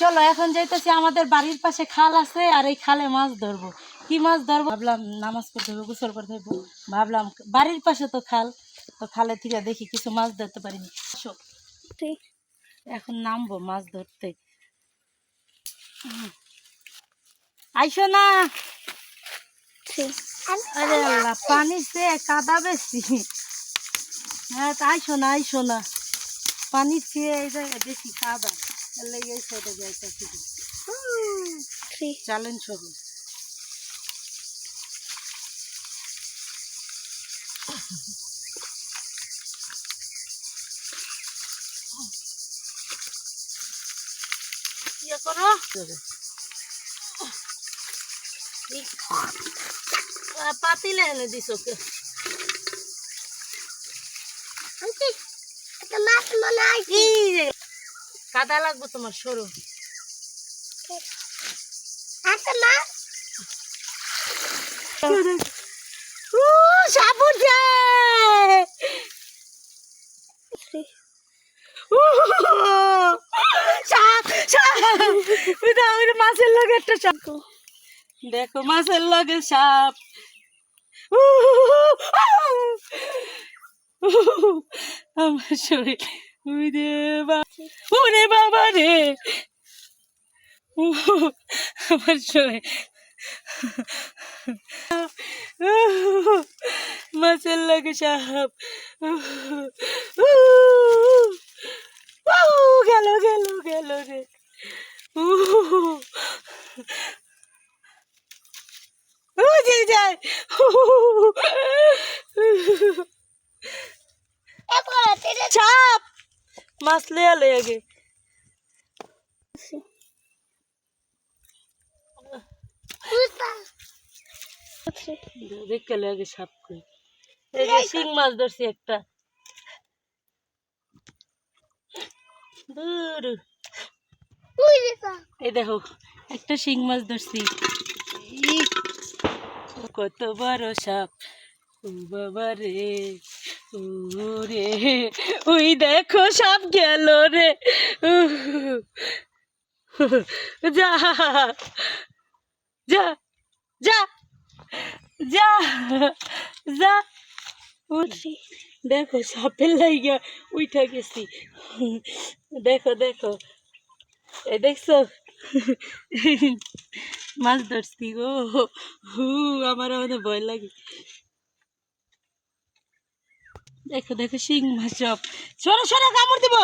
চলো এখন যাইতেছি আমাদের বাড়ির পাশে খাল আছে আর এই খালে মাছ ধরবো। কি মাছ ধরবো? ভাবলাম নামাজ পড়তে হবে গোসল করতে হবে। ভাবলাম বাড়ির পাশে তো খাল তো খালে থেকে দেখি কিছু মাছ ধরতে পারিনি। এখন নামবো মাছ ধরতে। আইসো না। আরে আল্লাহ পানি সে কাদা বেশি। হ্যাঁ আইসো না আইসো না। পানি চেয়ে জায়গায় বেশি কাদা এর লেগে সাইডে যাইতেছি চালেন ইয়ে করো। পাতিলে এনে দিস ওকে এই যে কাদা লাগবো তোমার সরু মাছের লগে একটা সাপ দেখো মাছের লগে সাপ আমার শরীর ওরে বাবা ওরে বাবা রে আমার শরীর মাছের লাগে সাপ গেল গেল গেল রে যায় চাপ মাছ লেয়া লই আগে দেখতে লাগে সাপ কই এই যে শিং মাছ ধরছি একটা দূর এই দেখো একটা শিং মাছ ধরছি ই, কত বড় সাপ ও বাবা রে ও রে ওই দেখো সাপ গেল রে। যা যা যা যা যা। উঠি। দেখো সাপের লাইগা উঠা গেছি। দেখো দেখো। এ দেখছ? মাছ ধরছি গো। হু আমার আমাদের ভয় লাগে। দেখো দেখো শিং মাছ সব। সরো সরো কামড় দিব।